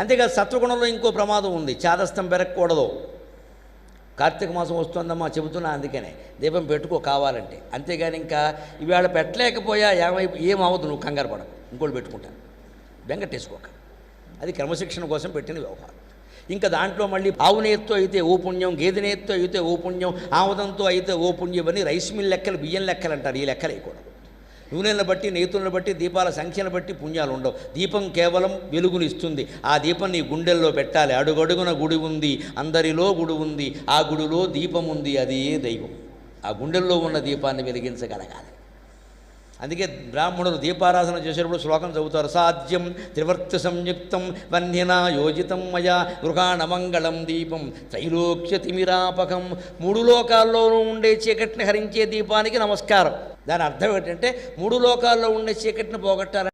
అంతేకాదు సత్వగుణంలో ఇంకో ప్రమాదం ఉంది. చాదస్తం పెరగకూడదు. కార్తీక మాసం వస్తుందమ్మా చెబుతున్నా అందుకనే. దీపం పెట్టుకో కావాలంటే. అంతేగాని ఇంకా ఇవాళ పెట్టలేకపోయా ఏమై ఏమవద్దు నువ్వు కంగారు పడకు. ఇంకోటి పెట్టుకుంటాను వెంకటేసుకోక అది క్రమశిక్షణ కోసం పెట్టిన వ్యవహారం. ఇంకా దాంట్లో మళ్ళీ ఆవు నేత్తో అయితే ఓ పుణ్యం గేదె నేత్తో అయితే ఓ పుణ్యం ఆముదంతో అయితే ఓ పుణ్యం అని రైస్ మిల్ లెక్కలు బియ్యం లెక్కలు అంటారు. ఈ లెక్కలు వేయకూడదు. నూనెలను బట్టి నేతులను బట్టి దీపాల సంఖ్యను బట్టి పుణ్యాలు ఉండవు. దీపం కేవలం వెలుగునిస్తుంది. ఆ దీపం నీ గుండెల్లో పెట్టాలి. అడుగడుగున గుడి ఉంది అందరిలో గుడి ఉంది ఆ గుడిలో దీపం ఉంది అదే దైవం. ఆ గుండెల్లో ఉన్న దీపాన్ని వెలిగించగలగాలి. అందుకే బ్రాహ్మణులు దీపారాధన చేసేటప్పుడు శ్లోకం చదువుతారు. సాధ్యం త్రివర్తి సంయుక్తం వన్యనా యోజితం మయా గృహాణమంగళం దీపం త్రైలోక్య తిమిరాపకం. మూడు లోకాల్లోనూ ఉండే చీకటిని హరించే దీపానికి నమస్కారం. దాని అర్థం ఏంటంటే మూడు లోకాల్లో ఉండే చీకటిని పోగొట్టాలి